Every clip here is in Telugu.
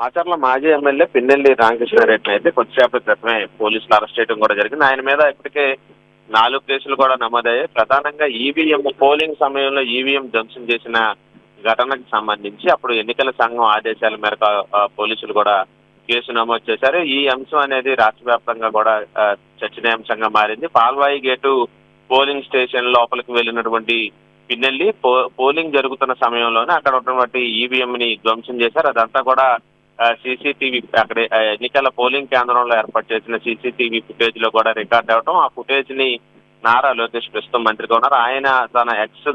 మాచర్ల మాజీ ఎమ్మెల్యే పిన్నెల్లి రామకృష్ణారెడ్డిని అయితే కొద్దిసేపటి క్రితమే పోలీసులు అరెస్ట్ చేయడం కూడా జరిగింది. ఆయన మీద ఇప్పటికే నాలుగు కేసులు కూడా నమోదయ్యాయి. ప్రధానంగా ఈవీఎం పోలింగ్ సమయంలో ఈవీఎం ధ్వంసం చేసిన ఘటనకు సంబంధించి అప్పుడు ఎన్నికల సంఘం ఆదేశాల మేరకు పోలీసులు కూడా కేసు నమోదు చేశారు. ఈ అంశం అనేది రాష్ట్ర వ్యాప్తంగా కూడా చర్చనీయాంశంగా మారింది. పాల్వాయి గేటు పోలింగ్ స్టేషన్ లోపలికి వెళ్ళినటువంటి పిన్నెల్లి పో పోలింగ్ జరుగుతున్న సమయంలోనే అక్కడ ఉన్నటువంటి ఈవీఎం ని ధ్వంసం చేశారు. అదంతా కూడా సీసీటీవీ అక్కడ ఎన్నికల పోలింగ్ కేంద్రంలో ఏర్పాటు చేసిన సీసీటీవీ ఫుటేజ్లో కూడా రికార్డ్ అవటం ఆ ఫుటేజ్ని నారా లోకేష్ ప్రస్తుతం మంత్రిగా ఉన్నారు. ఆయన తన ఎక్స్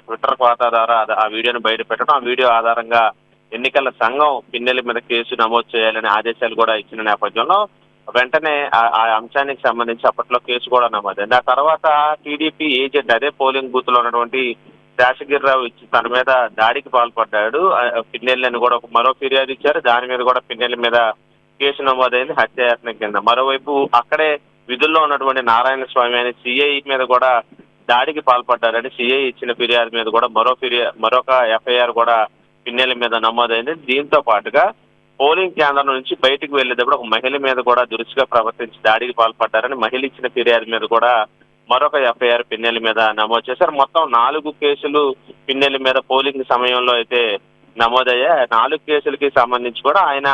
ట్విట్టర్ ఖాతా ద్వారా ఆ వీడియోను బయట పెట్టడం ఆ వీడియో ఆధారంగా ఎన్నికల సంఘం పిన్నెల మీద కేసు నమోదు చేయాలని ఆదేశాలు కూడా ఇచ్చిన నేపథ్యంలో వెంటనే ఆ- ఆ అంశానికి సంబంధించి అప్పట్లో కేసు కూడా నమోదైంది. ఆ తర్వాత టీడీపీ ఏజెంట్ అదే పోలింగ్ బూత్లో ఉన్నటువంటి శేషగిరిరావు ఇచ్చి తన మీద దాడికి పాల్పడ్డాడు. పిన్నెల్ని అని కూడా ఒక మరో ఫిర్యాదు ఇచ్చారు. దాని మీద కూడా పిన్నెల్లి మీద కేసు నమోదైంది హత్యాయత్నం కింద. మరోవైపు అక్కడే విధుల్లో ఉన్నటువంటి నారాయణ స్వామి అనే సిఐ మీద కూడా దాడికి పాల్పడ్డారని సిఐ ఇచ్చిన ఫిర్యాదు మీద కూడా మరో ఫిర్యాదు మరొక ఎఫ్ఐఆర్ కూడా పిన్నెల మీద నమోదైంది. దీంతో పాటుగా పోలింగ్ కేంద్రం నుంచి బయటకు వెళ్ళేటప్పుడు ఒక మహిళ మీద కూడా దురుసుగా ప్రవర్తించి దాడికి పాల్పడ్డారని మహిళ ఇచ్చిన ఫిర్యాదు మీద కూడా మరొక ఎఫ్ఐఆర్ పిన్నెల మీద నమోదు చేశారు. మొత్తం నాలుగు కేసులు పిన్నెల మీద పోలింగ్ సమయంలో అయితే నమోదయ్యా నాలుగు కేసులకి సంబంధించి కూడా ఆయన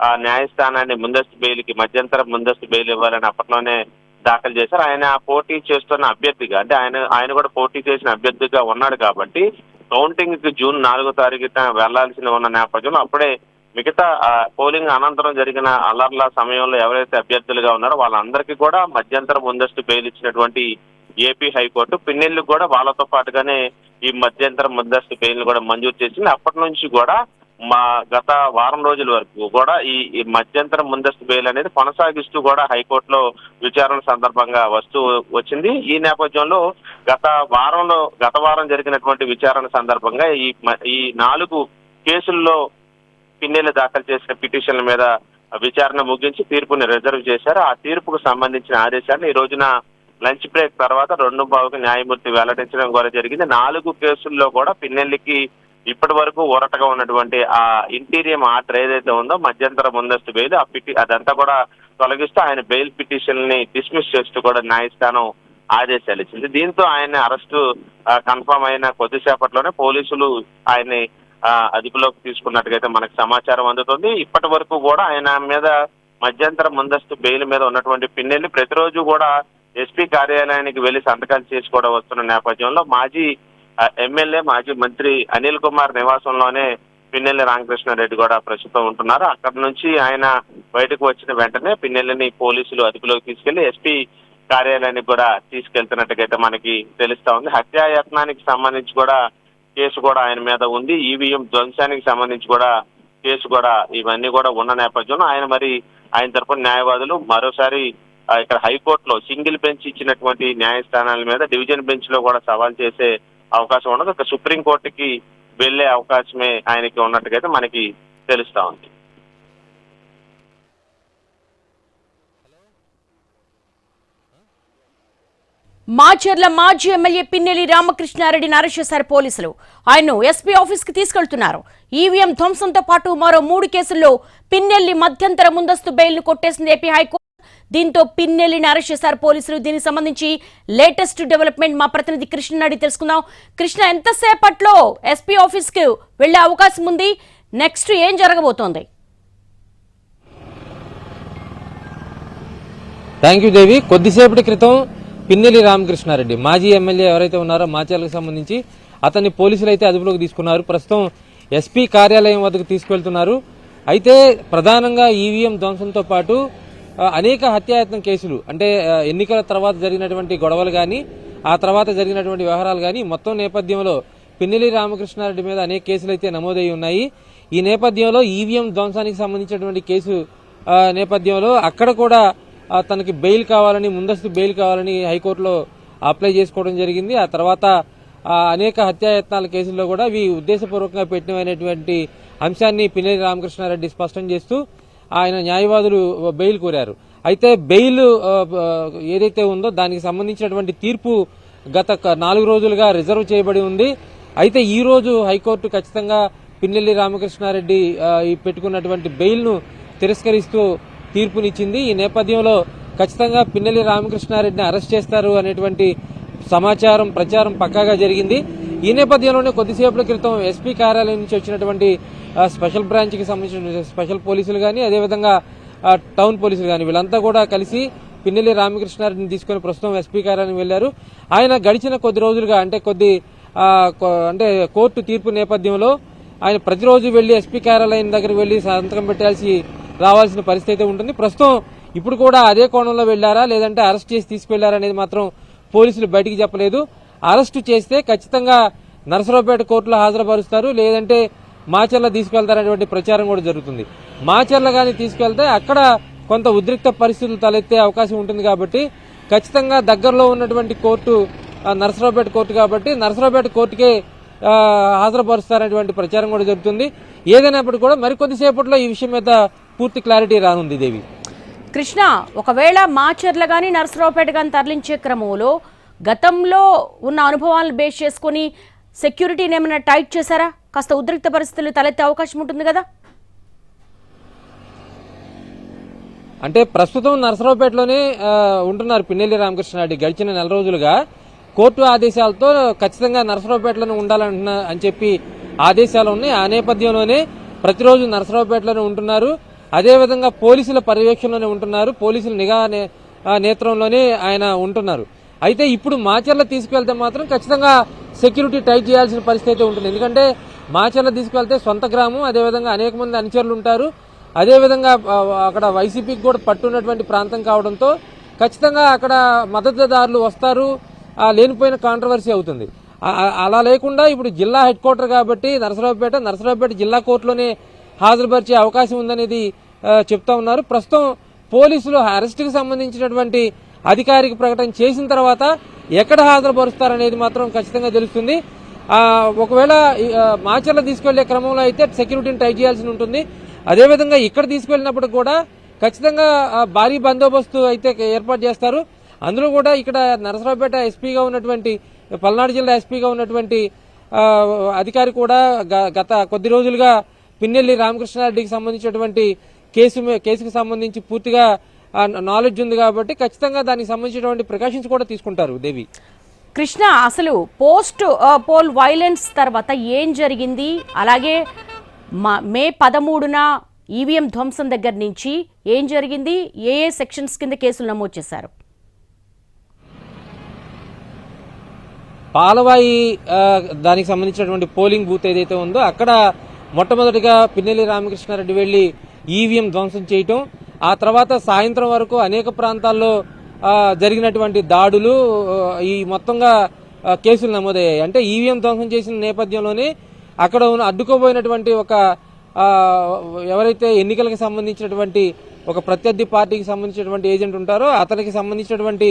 ఆ న్యాయస్థానాన్ని ముందస్తు బెయిల్కి మధ్యంతర ముందస్తు బెయిల్ ఇవ్వాలని అప్పట్లోనే దాఖలు చేశారు. ఆయన పోటీ చేస్తున్న అభ్యర్థిగా అంటే ఆయన ఆయన కూడా పోటీ చేసిన అభ్యర్థిగా ఉన్నాడు కాబట్టి కౌంటింగ్కి జూన్ నాలుగో తారీఖున వెళ్ళాల్సి ఉన్న నేపథ్యంలో అప్పుడే మిగతా పోలింగ్ అనంతరం జరిగిన అలర్ల సమయంలో ఎవరైతే అభ్యర్థులుగా ఉన్నారో వాళ్ళందరికీ కూడా మధ్యంతర ముందస్తు బెయిల్ ఇచ్చినటువంటి ఏపీ హైకోర్టు పిన్నెల్లు కూడా వాళ్ళతో పాటుగానే ఈ మధ్యంతర ముందస్తు బెయిల్ కూడా మంజూరు చేసింది. అప్పటి నుంచి కూడా మా గత వారం రోజుల వరకు కూడా ఈ మధ్యంతర ముందస్తు బెయిల్ అనేది కొనసాగిస్తూ కూడా హైకోర్టులో విచారణ సందర్భంగా వస్తూ వచ్చింది. ఈ నేపథ్యంలో గత వారంలో గత వారం జరిగినటువంటి విచారణ సందర్భంగా ఈ ఈ నాలుగు కేసుల్లో పిన్నెలు దాఖలు చేసిన పిటిషన్ల మీద విచారణ ముగించి తీర్పుని రిజర్వ్ చేశారు. ఆ తీర్పుకు సంబంధించిన ఆదేశాన్ని ఈ రోజున లంచ్ బ్రేక్ తర్వాత రెండు బావుకి న్యాయమూర్తి వెల్లడించడం కూడా జరిగింది. నాలుగు కేసుల్లో కూడా పిన్నెల్లికి ఇప్పటి వరకు ఊరటగా ఉన్నటువంటి ఆ ఇంటీరియం ఆర్డర్ ఏదైతే ఉందో మధ్యంతర ముందస్తు బెయిల్ ఆ పిటి అదంతా కూడా తొలగిస్తూ ఆయన బెయిల్ పిటిషన్ని డిస్మిస్ చేస్తూ కూడా న్యాయస్థానం ఆదేశాలు ఇచ్చింది. దీంతో ఆయన అరెస్టు కన్ఫర్మ్ అయిన కొద్దిసేపట్లోనే పోలీసులు ఆయన్ని అదుపులోకి తీసుకున్నట్టుగైతే అయితే మనకు సమాచారం అందుతుంది. ఇప్పటి వరకు కూడా ఆయన మీద మధ్యంతర ముందస్తు బెయిల్ మీద ఉన్నటువంటి పిన్నెల్లి ప్రతిరోజు కూడా ఎస్పీ కార్యాలయానికి వెళ్ళి సంతకాలు చేసుకోవడం వస్తున్న నేపథ్యంలో మాజీ ఎమ్మెల్యే మాజీ మంత్రి అనిల్ కుమార్ నివాసంలోనే పిన్నెల్లి రామకృష్ణారెడ్డి కూడా ప్రస్తుతం ఉంటున్నారు. అక్కడ నుంచి ఆయన బయటకు వచ్చిన వెంటనే పిన్నెల్లిని పోలీసులు అదుపులోకి తీసుకెళ్ళి ఎస్పీ కార్యాలయానికి కూడా తీసుకెళ్తున్నట్టుగా అయితే మనకి తెలుస్తా ఉంది. హత్యాయత్నానికి సంబంధించి కూడా కేసు కూడా ఆయన మీద ఉంది. ఈవీఎం ధ్వంసానికి సంబంధించి కూడా కేసు కూడా ఇవన్నీ కూడా ఉన్న నేపథ్యంలో ఆయన మరి ఆయన తరపున న్యాయవాదులు మరోసారి ఇక్కడ హైకోర్టులో సింగిల్ బెంచ్ ఇచ్చినటువంటి న్యాయస్థానాల మీద డివిజన్ బెంచ్లో కూడా సవాల్ చేసే అవకాశం ఉండదు ఇక సుప్రీంకోర్టుకి వెళ్ళే అవకాశమే ఆయనకి ఉన్నట్టుగా అయితే మనకి తెలుస్తా ఉంది. మాచర్ల మాజీ ఎమ్మెల్యే పిన్నెల్లి రామకృష్ణారెడ్డి అరెస్ట్ చేశారు పోలీసులు. ఆయన్ను ఎస్పీ ఆఫీస్కి తీసుకెళ్తున్నారు. ఈవీఎం ధ్వంసంతో పాటు మరో మూడు కేసుల్లో పిన్నెల్లి మధ్యంతర ముందస్తు బెయిల్ను కొట్టేసింది ఏపీ హైకోర్టు. దీంతో పిన్నెల్లిని అరెస్ట్ చేశారు పోలీసులు దీనికి సంబంధించి లేటెస్ట్ డెవలప్మెంట్ మా ప్రతినిధి కృష్ణ అడిగి తెలుసుకుందాం. కృష్ణ ఎంతసేపట్లో ఎస్పీ ఆఫీస్కి వెళ్ళే అవకాశం ఉంది? నెక్స్ట్ ఏం జరగబోతోంది? థ్యాంక్ యూ దేవి కొద్దిసేపటి క్రితం పిన్నెల్లి రామకృష్ణారెడ్డి. మాజీ ఎమ్మెల్యే ఎవరైతే ఉన్నారో మాచాలకు సంబంధించి అతన్ని పోలీసులు అయితే అదుపులోకి తీసుకున్నారు. ప్రస్తుతం ఎస్పీ కార్యాలయం వద్దకు తీసుకెళ్తున్నారు. అయితే ప్రధానంగా ఈవీఎం ధ్వంసంతో పాటు అనేక హత్యాయత్నం కేసులు అంటే ఎన్నికల తర్వాత జరిగినటువంటి గొడవలు కానీ ఆ తర్వాత జరిగినటువంటి వ్యవహారాలు కానీ మొత్తం నేపథ్యంలో పిన్నెల్లి రామకృష్ణారెడ్డి మీద అనేక కేసులు అయితే నమోదై ఉన్నాయి. ఈ నేపథ్యంలో ఈవీఎం ధ్వంసానికి సంబంధించినటువంటి కేసు నేపథ్యంలో అక్కడ కూడా తనకి బెయిల్ కావాలని ముందస్తు బెయిల్ కావాలని హైకోర్టులో అప్లై చేసుకోవడం జరిగింది. ఆ తర్వాత అనేక హత్యాయత్నాల కేసుల్లో కూడా ఇవి ఉద్దేశపూర్వకంగా పెట్టినటువంటి అంశాన్ని పిన్నెల్లి రామకృష్ణారెడ్డి స్పష్టం చేస్తూ ఆయన న్యాయవాదులు బెయిల్ కోరారు. అయితే బెయిల్ ఏదైతే ఉందో దానికి సంబంధించినటువంటి తీర్పు గత నాలుగు రోజులుగా రిజర్వ్ చేయబడి ఉంది. అయితే ఈ రోజు హైకోర్టు ఖచ్చితంగా పిన్నెల్లి రామకృష్ణారెడ్డి ఈ పెట్టుకున్నటువంటి బెయిల్ను తిరస్కరిస్తూ తీర్పునిచ్చింది. ఈ నేపథ్యంలో ఖచ్చితంగా పిన్నెల్లి రామకృష్ణారెడ్డిని అరెస్ట్ చేస్తారు అనేటువంటి సమాచారం ప్రచారం పక్కాగా జరిగింది. ఈ నేపథ్యంలోనే కొద్దిసేపటి క్రితం ఎస్పీ కార్యాలయం నుంచి వచ్చినటువంటి స్పెషల్ బ్రాంచ్కి సంబంధించిన స్పెషల్ పోలీసులు కానీ అదేవిధంగా టౌన్ పోలీసులు కానీ వీళ్ళంతా కూడా కలిసి పిన్నెల్లి రామకృష్ణారెడ్డిని తీసుకొని ప్రస్తుతం ఎస్పీ కార్యాలయం వెళ్ళారు ఆయన గడిచిన కొద్ది రోజులుగా అంటే కొద్ది అంటే కోర్టు తీర్పు నేపథ్యంలో ఆయన ప్రతిరోజు వెళ్ళి ఎస్పీ కార్యాలయం దగ్గరికి వెళ్ళి సంతకం పెట్టాల్సి రావాల్సిన పరిస్థితి అయితే ఉంటుంది. ప్రస్తుతం ఇప్పుడు కూడా అదే కోణంలో వెళ్ళారా లేదంటే అరెస్ట్ చేసి తీసుకువెళ్ళారా అనేది మాత్రం పోలీసులు బయటికి చెప్పలేదు. అరెస్టు చేస్తే ఖచ్చితంగా నరసరావుపేట కోర్టులో హాజరుపరుస్తారు. లేదంటే మాచర్ల తీసుకెళ్తారనేటువంటి ప్రచారం కూడా జరుగుతుంది. మాచర్ల కానీ తీసుకెళ్తే అక్కడ కొంత ఉద్రిక్త పరిస్థితులు తలెత్తే అవకాశం ఉంటుంది కాబట్టి ఖచ్చితంగా దగ్గరలో ఉన్నటువంటి కోర్టు నరసరావుపేట కోర్టు కాబట్టి నరసరావుపేట కోర్టుకే హాజరుపరుస్తారనేటువంటి ప్రచారం కూడా జరుగుతుంది. ఏదైనప్పటికీ కూడా మరికొద్దిసేపట్లో ఈ విషయం మీద పూర్తి క్లారిటీ రానుంది దేవి. కృష్ణ ఒకవేళ మాచర్ల గాని నరసరావుపేట గాని తరలించే క్రమంలో గతంలో ఉన్న అనుభవాలను బేస్ చేసుకుని సెక్యూరిటీని ఏమైనా టైట్ చేశారా? కాస్త ఉద్రిక్త పరిస్థితులు తలెత్తే అవకాశం ఉంటుంది కదా? అంటే ప్రస్తుతం నరసరావుపేటలోనే ఉంటున్నారు పిన్నెల్లి రామకృష్ణారెడ్డి గడిచిన నెల రోజులుగా కోర్టు ఆదేశాలతో ఖచ్చితంగా నరసరావుపేటలోనే ఉండాలంటున్నా అని చెప్పి ఆదేశాలు ఉన్నాయి. ఆ నేపథ్యంలోనే ప్రతిరోజు నరసరావుపేటలోనే ఉంటున్నారు. అదేవిధంగా పోలీసుల పర్యవేక్షణలోనే ఉంటున్నారు. పోలీసుల నిఘా నే- నేత్రంలోనే ఆయన ఉంటున్నారు. అయితే ఇప్పుడు మాచర్ల తీసుకువెళ్తే మాత్రం ఖచ్చితంగా సెక్యూరిటీ టైట్ చేయాల్సిన పరిస్థితి ఉంటుంది. ఎందుకంటే మాచర్ల తీసుకువెళ్తే సొంత గ్రామం అదేవిధంగా అనేక మంది అనుచరులు ఉంటారు. అదేవిధంగా అక్కడ వైసీపీకి కూడా పట్టున్నటువంటి ప్రాంతం కావడంతో ఖచ్చితంగా అక్కడ మద్దతుదారులు వస్తారు. లేనిపోయిన కాంట్రవర్సీ అవుతుంది. అలా లేకుండా ఇప్పుడు జిల్లా హెడ్ క్వార్టర్ కాబట్టి నరసరావుపేట నరసరావుపేట జిల్లా కోర్టులోనే హాజరుపరిచే అవకాశం ఉందనేది చెప్తా ఉన్నారు. ప్రస్తుతం పోలీసులు అరెస్టుకి సంబంధించినటువంటి అధికారిక ప్రకటన చేసిన తర్వాత ఎక్కడ హాజరుపరుస్తారనేది మాత్రం ఖచ్చితంగా తెలుస్తుంది. ఒకవేళ మాచర్ల తీసుకెళ్ళే క్రమంలో అయితే సెక్యూరిటీని ట్రై చేయాల్సి ఉంటుంది. అదేవిధంగా ఇక్కడ తీసుకెళ్ళినప్పుడు కూడా ఖచ్చితంగా భారీ బందోబస్తు అయితే ఏర్పాటు చేస్తారు. అందులో కూడా ఇక్కడ నరసరావుపేట ఎస్పీగా ఉన్నటువంటి పల్నాడు జిల్లా ఎస్పీగా ఉన్నటువంటి అధికారి కూడా గ- గత కొద్ది రోజులుగా పిన్నెల్లి రామకృష్ణారెడ్డికి సంబంధించినటువంటి కేసు కేసుకు సంబంధించి పూర్తిగా నాలెడ్జ్ ఉంది కాబట్టి ఖచ్చితంగా దానికి సంబంధించినటువంటి ప్రికాషన్స్ కూడా తీసుకుంటారు దేవి. కృష్ణ అసలు పోస్ట్ పోల్ వైలెన్స్ తర్వాత ఏం జరిగింది? అలాగే మా పదమూడున ఈవీఎం ధ్వంసం దగ్గర నుంచి ఏం జరిగింది? ఏ ఏ సెక్షన్స్ కింద కేసులు నమోదు చేశారు? పాలవాయి దానికి సంబంధించినటువంటి పోలింగ్ బూత్ ఏదైతే ఉందో అక్కడ మొట్టమొదటిగా పిన్నెల్లి రామకృష్ణారెడ్డి వెళ్ళి ఈవీఎం ధ్వంసం చేయటం ఆ తర్వాత సాయంత్రం వరకు అనేక ప్రాంతాల్లో జరిగినటువంటి దాడులు ఈ మొత్తంగా కేసులు నమోదయ్యాయి. అంటే ఈవీఎం ధ్వంసం చేసిన నేపథ్యంలోనే అక్కడ ఉన్న అడ్డుకోబోయినటువంటి ఒక ఎవరైతే ఎన్నికలకు సంబంధించినటువంటి ఒక ప్రత్యర్థి పార్టీకి సంబంధించినటువంటి ఏజెంట్ ఉంటారో అతనికి సంబంధించినటువంటి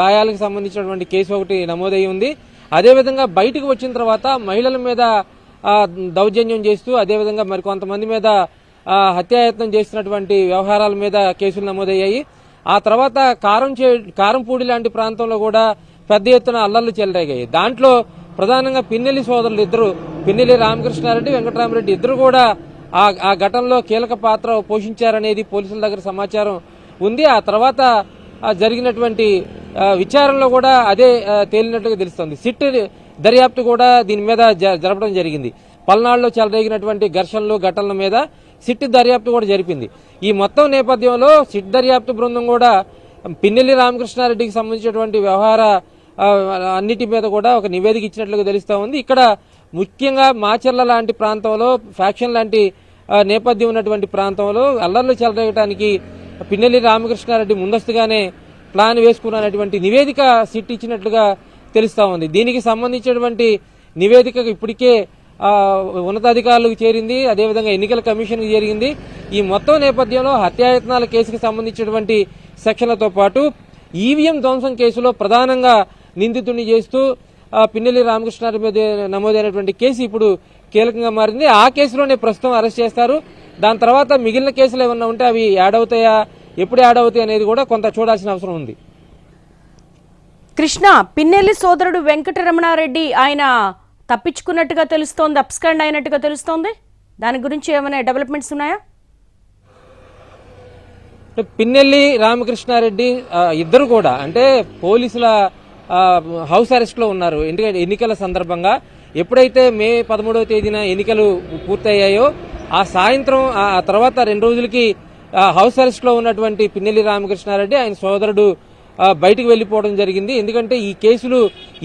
గాయాలకు సంబంధించినటువంటి కేసు ఒకటి నమోదై ఉంది. అదేవిధంగా బయటకు వచ్చిన తర్వాత మహిళల మీద దౌర్జన్యం చేస్తూ అదేవిధంగా మరి కొంతమంది మీద హత్యాయత్నం చేసినటువంటి వ్యవహారాల మీద కేసులు నమోదయ్యాయి. ఆ తర్వాత కారం చే కారంపూడి లాంటి ప్రాంతంలో కూడా పెద్ద ఎత్తున అల్లర్లు చెలరేగాయి. దాంట్లో ప్రధానంగా పిన్నెల్లి సోదరులు ఇద్దరు పిన్నెల్లి రామకృష్ణారెడ్డి వెంకటరామరెడ్డి ఇద్దరు కూడా ఆ ఆ ఘటనలో కీలక పాత్ర పోషించారనేది పోలీసుల దగ్గర సమాచారం ఉంది. ఆ తర్వాత జరిగినటువంటి విచారణలో కూడా అదే తేలినట్లుగా తేలినట్టుగా తెలుస్తోంది. సిట్ దర్యాప్తు కూడా దీని మీద జ- జరపడం జరిగింది. పల్నాడులో చెలరేగినటువంటి ఘర్షణలు ఘటనల మీద సిట్ దర్యాప్తు కూడా జరిపింది. ఈ మొత్తం నేపథ్యంలో సిట్ దర్యాప్తు బృందం కూడా పిన్నెల్లి రామకృష్ణారెడ్డికి సంబంధించినటువంటి వ్యవహార అన్నిటి మీద కూడా ఒక నివేదిక ఇచ్చినట్లుగా తెలుస్తూ ఉంది. ఇక్కడ ముఖ్యంగా మాచర్ల లాంటి ప్రాంతంలో ఫ్యాక్షన్ లాంటి నేపథ్యం ఉన్నటువంటి ప్రాంతంలో అల్లర్లు చెలరేయడానికి పిన్నెల్లి రామకృష్ణారెడ్డి ముందస్తుగానే ప్లాన్ వేసుకున్నటువంటి నివేదిక సిట్ ఇచ్చినట్లుగా తెలుస్తూ ఉంది. దీనికి సంబంధించినటువంటి నివేదిక ఇప్పటికే ఉన్నతాధికారులకు చేరింది. అదేవిధంగా ఎన్నికల కమిషన్కి చేరింది ఈ మొత్తం నేపథ్యంలో హత్యాయత్నాల కేసుకు సంబంధించినటువంటి సెక్షన్లతో పాటు ఈవీఎం ధ్వంసం కేసులో ప్రధానంగా నిందితుడిని చేస్తూ పిన్నెల్లి రామకృష్ణారెడ్డి మీద నమోదైనటువంటి కేసు ఇప్పుడు కీలకంగా మారింది. ఆ కేసులోనే ప్రస్తుతం అరెస్ట్ చేస్తారు. దాని తర్వాత మిగిలిన కేసులు ఏమన్నా ఉంటే అవి యాడ్ అవుతాయా ఎప్పుడు యాడ్ అవుతాయి అనేది కూడా కొంత చూడాల్సిన అవసరం ఉంది. కృష్ణ పిన్నెల్లి సోదరుడు వెంకటరమణారెడ్డి ఆయన తప్పించుకున్నట్టుగా తెలుస్తోంది అప్స్కాండ్ అయినట్టుగా తెలుస్తోంది. దాని గురించి ఏమైనా డెవలప్మెంట్స్ ఉన్నాయా? పిన్నెల్లి రామకృష్ణారెడ్డి ఇద్దరు కూడా అంటే పోలీసుల హౌస్ అరెస్ట్లో ఉన్నారు. ఎందుకంటే ఎన్నికల సందర్భంగా ఎప్పుడైతే మే పదమూడవ తేదీన ఎన్నికలు పూర్తయ్యాయో ఆ సాయంత్రం ఆ తర్వాత రెండు రోజులకి హౌస్ అరెస్ట్లో ఉన్నటువంటి పిన్నెల్లి రామకృష్ణారెడ్డి ఆయన సోదరుడు బయటకు వెళ్ళిపోవడం జరిగింది. ఎందుకంటే ఈ కేసులు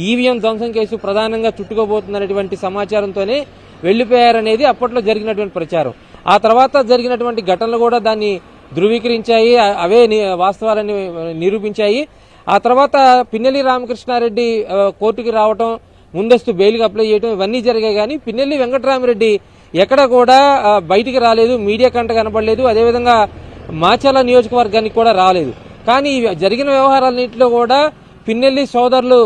ఈవీఎం ధ్వంసం కేసు ప్రధానంగా చుట్టుకోబోతుందనేటువంటి సమాచారంతోనే వెళ్ళిపోయారనేది అప్పట్లో జరిగినటువంటి ప్రచారం. ఆ తర్వాత జరిగినటువంటి ఘటనలు కూడా దాన్ని ధృవీకరించాయి. అవే వాస్తవాలని నిరూపించాయి. ఆ తర్వాత పిన్నెల్లి రామకృష్ణారెడ్డి కోర్టుకి రావటం ముందస్తు బెయిల్కి అప్లై చేయడం ఇవన్నీ జరిగాయి. కానీ పిన్నెల్లి వెంకటరామిరెడ్డి ఎక్కడ కూడా బయటికి రాలేదు. మీడియా కంట కనపడలేదు అదేవిధంగా మాచల నియోజకవర్గానికి కూడా రాలేదు. కానీ జరిగిన వ్యవహారాలన్నింటిలో కూడా పిన్నెల్లి సోదరులు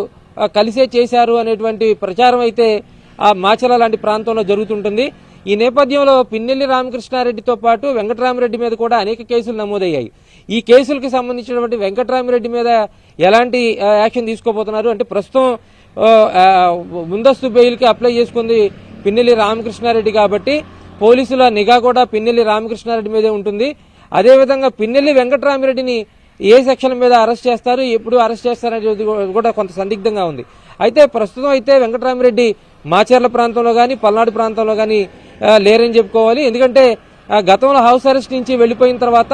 కలిసే చేశారు అనేటువంటి ప్రచారం అయితే ఆ మాచల లాంటి ప్రాంతంలో జరుగుతుంటుంది. ఈ నేపథ్యంలో పిన్నెల్లి రామకృష్ణారెడ్డితో పాటు వెంకటరామిరెడ్డి మీద కూడా అనేక కేసులు నమోదయ్యాయి. ఈ కేసులకు సంబంధించినటువంటి వెంకటరామిరెడ్డి మీద ఎలాంటి యాక్షన్ తీసుకోబోతున్నారు? అంటే ప్రస్తుతం ముందస్తు బెయిల్కి అప్లై చేసుకుంది పిన్నెల్లి రామకృష్ణారెడ్డి కాబట్టి పోలీసుల నిఘా కూడా పిన్నెల్లి రామకృష్ణారెడ్డి మీదే ఉంటుంది. అదేవిధంగా పిన్నెల్లి వెంకటరామిరెడ్డిని ఏ సెక్షన్ మీద అరెస్ట్ చేస్తారు ఎప్పుడు అరెస్ట్ చేస్తారనేది కూడా కొంత సందిగ్ధంగా ఉంది. అయితే ప్రస్తుతం అయితే వెంకటరామిరెడ్డి మాచర్ల ప్రాంతంలో కానీ పల్నాడు ప్రాంతంలో కానీ లేరని చెప్పుకోవాలి. ఎందుకంటే గతంలో హౌస్ అరెస్ట్ నుంచి వెళ్ళిపోయిన తర్వాత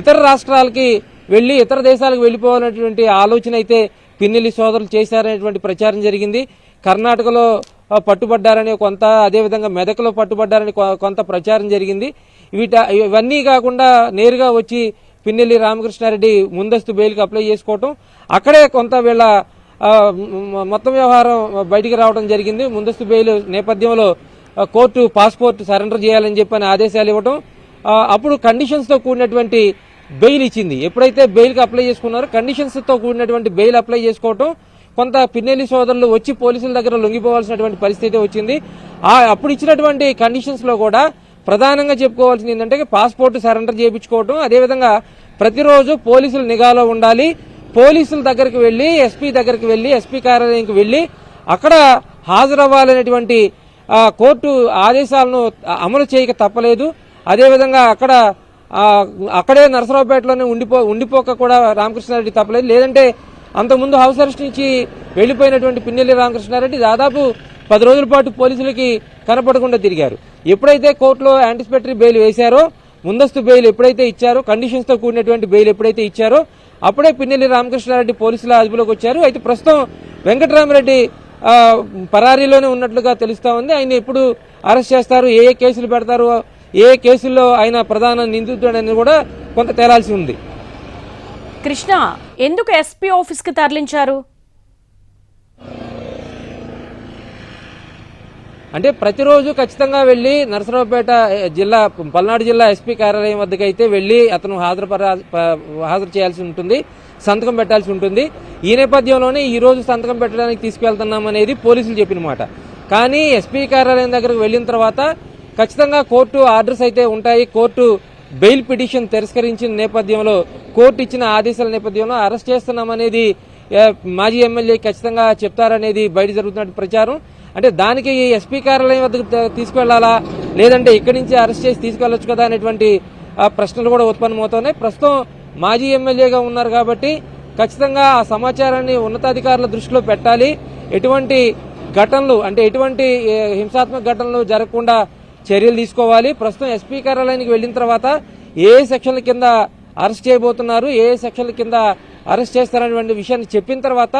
ఇతర రాష్ట్రాలకి వెళ్ళి ఇతర దేశాలకు వెళ్ళిపోవాలనేటువంటి ఆలోచన అయితే పిన్నెల్లి సోదరులు చేశారనేటువంటి ప్రచారం జరిగింది. కర్ణాటకలో పట్టుబడ్డారని కొంత అదేవిధంగా మెదక్లో పట్టుబడ్డారని కొంత ప్రచారం జరిగింది. వీట ఇవన్నీ కాకుండా నేరుగా వచ్చి పిన్నెల్లి రామకృష్ణారెడ్డి ముందస్తు బెయిల్కి అప్లై చేసుకోవటం అక్కడే కొంత వీళ్ళ మొత్తం వ్యవహారం బయటికి రావడం జరిగింది. ముందస్తు బెయిల్ నేపథ్యంలో కోర్టు పాస్పోర్ట్ సరెండర్ చేయాలని చెప్పని ఆదేశాలు ఇవ్వడం అప్పుడు కండిషన్స్తో కూడినటువంటి బెయిల్ ఇచ్చింది. ఎప్పుడైతే బెయిల్కి అప్లై చేసుకున్నారో కండిషన్స్తో కూడినటువంటి బెయిల్ అప్లై చేసుకోవటం కొంత పిన్నెల్లి సోదరులు వచ్చి పోలీసుల దగ్గర లొంగిపోవాల్సినటువంటి పరిస్థితి వచ్చింది. ఆ అప్పుడు ఇచ్చినటువంటి కండిషన్స్లో కూడా ప్రధానంగా చెప్పుకోవాల్సింది ఏంటంటే పాస్పోర్ట్ సరెండర్ చేయించుకోవటం. అదేవిధంగా ప్రతిరోజు పోలీసులు నిఘాలో ఉండాలి. పోలీసుల దగ్గరికి వెళ్ళి ఎస్పీ దగ్గరికి వెళ్ళి ఎస్పీ కార్యాలయానికి వెళ్ళి అక్కడ హాజరవ్వాలనేటువంటి కోర్టు ఆదేశాలను అమలు చేయక తప్పలేదు. అదేవిధంగా అక్కడ అక్కడే నరసరావుపేటలోనే ఉండిపో ఉండిపోక కూడా రామకృష్ణారెడ్డి తప్పలేదు. లేదంటే అంతకుముందు హౌస్ అరెస్ట్ నుంచి వెళ్ళిపోయినటువంటి పిన్నెల్లి రామకృష్ణారెడ్డి దాదాపు పది రోజుల పాటు పోలీసులకి కనపడకుండా తిరిగారు. ఎప్పుడైతే కోర్టులో యాంటిసిపేటరీ బెయిల్ వేశారో ముందస్తు బెయిల్ ఎప్పుడైతే ఇచ్చారో కండిషన్స్తో కూడినటువంటి బెయిల్ ఎప్పుడైతే ఇచ్చారో అప్పుడే పిన్నెల్లి రామకృష్ణారెడ్డి పోలీసుల అదుపులోకి వచ్చారు. అయితే ప్రస్తుతం వెంకటరామరెడ్డి పరారీలోనే ఉన్నట్లుగా తెలుస్తా ఉంది. ఆయన ఎప్పుడు అరెస్ట్ చేస్తారు ఏ ఏ కేసులు పెడతారు ఏ ఏ కేసుల్లో ఆయన ప్రధాన నిందితుడని కూడా కొంత తేలాల్సి ఉంది. కృష్ణ ఎందుకు ఎస్పీ ఆఫీస్కి తరలించారు? అంటే ప్రతిరోజు ఖచ్చితంగా వెళ్ళి నరసరావుపేట జిల్లా పల్నాడు జిల్లా ఎస్పీ కార్యాలయం వద్దకు అయితే వెళ్ళి అతను హాజరు పరా- హాజరు చేయాల్సి ఉంటుంది సంతకం పెట్టాల్సి ఉంటుంది. ఈ నేపథ్యంలోనే ఈ రోజు సంతకం పెట్టడానికి తీసుకెళ్తున్నాం అనేది పోలీసులు చెప్పిన మాట. కానీ ఎస్పీ కార్యాలయం దగ్గరకు వెళ్ళిన తర్వాత ఖచ్చితంగా కోర్టు ఆర్డర్స్ అయితే ఉంటాయి. కోర్టు బెయిల్ పిటిషన్ తిరస్కరించిన నేపథ్యంలో కోర్టు ఇచ్చిన ఆదేశాల నేపథ్యంలో అరెస్ట్ చేస్తున్నామనేది మాజీ ఎమ్మెల్యే ఖచ్చితంగా చెప్తారనేది బయట జరుగుతున్న ప్రచారం. అంటే దానికి ఈ ఎస్పీ కార్యాలయం వద్దకు త- తీసుకువెళ్ళాలా లేదంటే ఇక్కడి నుంచి అరెస్ట్ చేసి తీసుకెళ్ళొచ్చు కదా అనేటువంటి ప్రశ్నలు కూడా ఉత్పన్నమవుతున్నాయి. ప్రస్తుతం మాజీ ఎమ్మెల్యేగా ఉన్నారు కాబట్టి ఖచ్చితంగా ఆ సమాచారాన్ని ఉన్నతాధికారుల దృష్టిలో పెట్టాలి. ఎటువంటి ఘటనలు అంటే ఎటువంటి హింసాత్మక ఘటనలు జరగకుండా చర్యలు తీసుకోవాలి. ప్రస్తుతం ఎస్పీ కార్యాలయానికి వెళ్ళిన తర్వాత ఏ సెక్షన్ల కింద అరెస్ట్ చేయబోతున్నారు ఏ ఏ సెక్షన్ల కింద అరెస్ట్ చేస్తారనేటువంటి విషయాన్ని చెప్పిన తర్వాత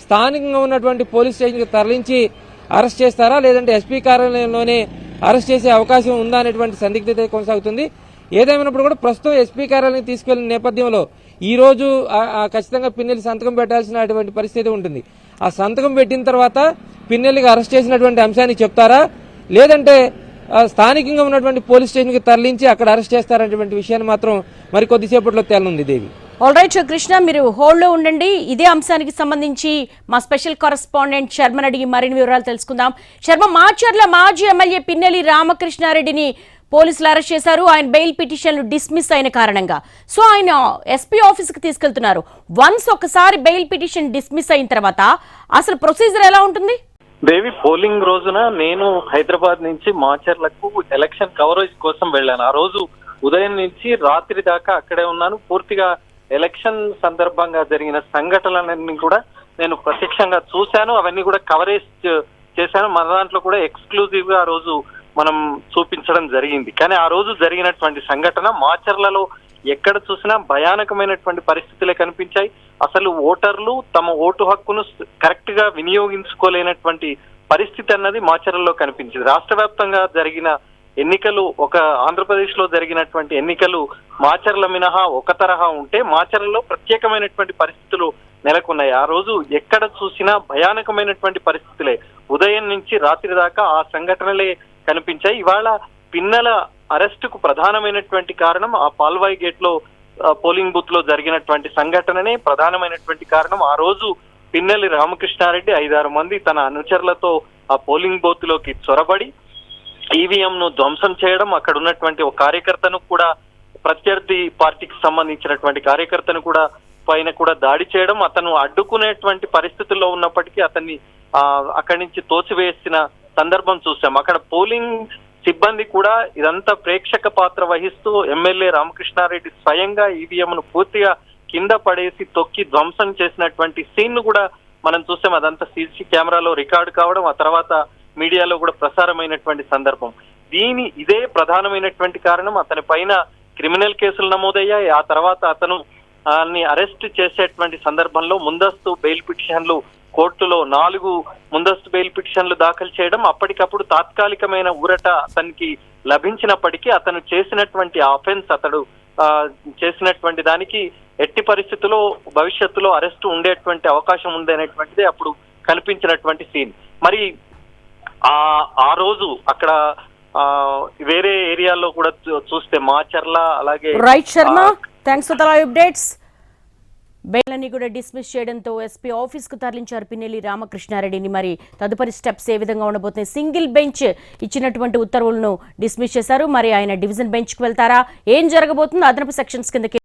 స్థానికంగా ఉన్నటువంటి పోలీస్ స్టేషన్కి తరలించి అరెస్ట్ చేస్తారా? లేదంటే ఎస్పీ కార్యాలయంలోనే అరెస్ట్ చేసే అవకాశం ఉందా అనేటువంటి సందిగ్ధత కొనసాగుతుంది. ఏదేమైనప్పుడు కూడా ప్రస్తుతం ఎస్పీ కార్యాలయం తీసుకెళ్ళిన నేపథ్యంలో ఈ రోజు ఆ- ఖచ్చితంగా పిన్నెల్లి సంతకం పెట్టాల్సినటువంటి పరిస్థితి ఉంటుంది. ఆ సంతకం పెట్టిన తర్వాత పిన్నెల్లికి అరెస్ట్ చేసినటువంటి అంశాన్ని చెప్తారా? లేదంటే స్థానికంగా ఉన్నటువంటి పోలీస్ స్టేషన్కి తరలించి అక్కడ అరెస్ట్ చేస్తారనేటువంటి విషయాన్ని మాత్రం మరి కొద్దిసేపట్లో తేలనుంది దేవి. ఆల్ రైట్ కృష్ణ మీరు హోల్డ్లో ఉండండి. ఇదే అంశానికి సంబంధించి మా స్పెషల్ కరస్పాండెంట్ శర్మను అడిగి మరిన్ని వివరాలు తెలుసుకుందాం. శర్మ మాచర్ల మాజీ ఎమ్మెల్యే పిన్నెలి రామకృష్ణారెడ్డిని పోలీసులు అరెస్ట్ చేశారు. ఆయన బెయిల్ పిటిషన్లు డిస్మిస్ అయిన కారణంగా. సో ఆయన ఎస్పీ ఆఫీస్కి తీసుకెళ్తున్నారు. వన్స్ ఒకసారి బెయిల్ పిటిషన్ డిస్మిస్ అయిన తర్వాత అసలు ప్రొసీజర్ ఎలా ఉంటుంది? దేవి పోలింగ్ రోజున నేను హైదరాబాద్ నుంచి మాచర్లకు ఎలక్షన్ కవరేజ్ కోసం వెళ్ళాను. ఆ రోజు ఉదయం నుంచి రాత్రి దాకా అక్కడే ఉన్నాను. పూర్తిగా ఎలక్షన్ సందర్భంగా జరిగిన సంఘటనలన్నీ కూడా నేను ప్రత్యక్షంగా చూశాను. అవన్నీ కూడా కవరేజ్ చేశాను. మన దాంట్లో కూడా ఎక్స్క్లూజివ్గా ఆ రోజు మనం చూపించడం జరిగింది. కానీ ఆ రోజు జరిగినటువంటి సంఘటన మాచర్లలో ఎక్కడ చూసినా భయానకమైనటువంటి పరిస్థితులే కనిపించాయి. అసలు ఓటర్లు తమ ఓటు హక్కును కరెక్ట్గా వినియోగించుకోలేనటువంటి పరిస్థితి అన్నది మాచర్లలో కనిపించింది. రాష్ట్ర వ్యాప్తంగా జరిగిన ఎన్నికలు ఒక ఆంధ్రప్రదేశ్లో జరిగినటువంటి ఎన్నికలు మాచర్ల మినహా ఒక తరహా ఉంటే మాచర్లలో ప్రత్యేకమైనటువంటి పరిస్థితులు నెలకొన్నాయి. ఆ రోజు ఎక్కడ చూసినా భయానకమైనటువంటి పరిస్థితులే. ఉదయం నుంచి రాత్రి దాకా ఆ సంఘటనలే కనిపించాయి. ఇవాళ పిన్నల అరెస్టుకు ప్రధానమైనటువంటి కారణం ఆ పాల్వాయి గేట్లో పోలింగ్ బూత్లో జరిగినటువంటి సంఘటననే ప్రధానమైనటువంటి కారణం. ఆ రోజు పిన్నెల్లి రామకృష్ణారెడ్డి ఐదారు మంది తన అనుచరులతో ఆ పోలింగ్ బూత్లోకి చొరబడి ఈవీఎం ను ధ్వంసం చేయడం అక్కడ ఉన్నటువంటి ఒక కార్యకర్తను కూడా ప్రత్యర్థి పార్టీకి సంబంధించినటువంటి కార్యకర్తను కూడా పైన కూడా దాడి చేయడం అతను అడ్డుకునేటువంటి పరిస్థితుల్లో ఉన్నప్పటికీ అతన్ని ఆ, అక్కడి నుంచి తోసివేసిన సందర్భం చూసాం. అక్కడ పోలింగ్ సిబ్బంది కూడా ఇదంతా ప్రేక్షక పాత్ర వహిస్తూ ఎమ్మెల్యే రామకృష్ణారెడ్డి స్వయంగా ఈవీఎం ను పూర్తిగా కింద పడేసి తొక్కి ధ్వంసం చేసినటువంటి సీన్ను కూడా మనం చూసాం. అదంతా సీసీ కెమెరాలో రికార్డు కావడం ఆ తర్వాత మీడియాలో కూడా ప్రసారమైనటువంటి సందర్భం. దీని ఇదే ప్రధానమైనటువంటి కారణం అతని పైన క్రిమినల్ కేసులు నమోదయ్యాయి. ఆ తర్వాత అతను అరెస్ట్ చేసేటువంటి సందర్భంలో ముందస్తు బెయిల్ పిటిషన్లు కోర్టులో నాలుగు ముందస్తు బెయిల్ పిటిషన్లు దాఖలు చేయడం అప్పటికప్పుడు తాత్కాలికమైన ఊరట అతనికి లభించినప్పటికీ అతను చేసినటువంటి ఆఫెన్స్ అతడు చేసినటువంటి దానికి ఎట్టి పరిస్థితుల్లో భవిష్యత్తులో అరెస్ట్ ఉండేటువంటి అవకాశం ఉంది అనేటువంటిది అప్పుడు కనిపించినటువంటి సీన్. మరి ఆ ఆ రోజు అక్కడ వేరే ఏరియాలో కూడా చూస్తే మాచర్ల అలాగే right Sharma thanks for the updates బెయిల్ని కూడా డిస్మిస్ చేయడంతో ఎస్పీ ఆఫీస్కు తరలించారు పిన్నెల్లి రామకృష్ణారెడ్డిని. మరి తదుపరి స్టెప్స్ ఏ విధంగా ఉండబోతున్నాయి? సింగిల్ బెంచ్ ఇచ్చినటువంటి ఉత్తర్వులను డిస్మిస్ చేశారు. మరి ఆయన డివిజన్ బెంచ్కి వెళ్తారా? ఏం జరగబోతుందో అదనపు సెక్షన్స్ కిందకి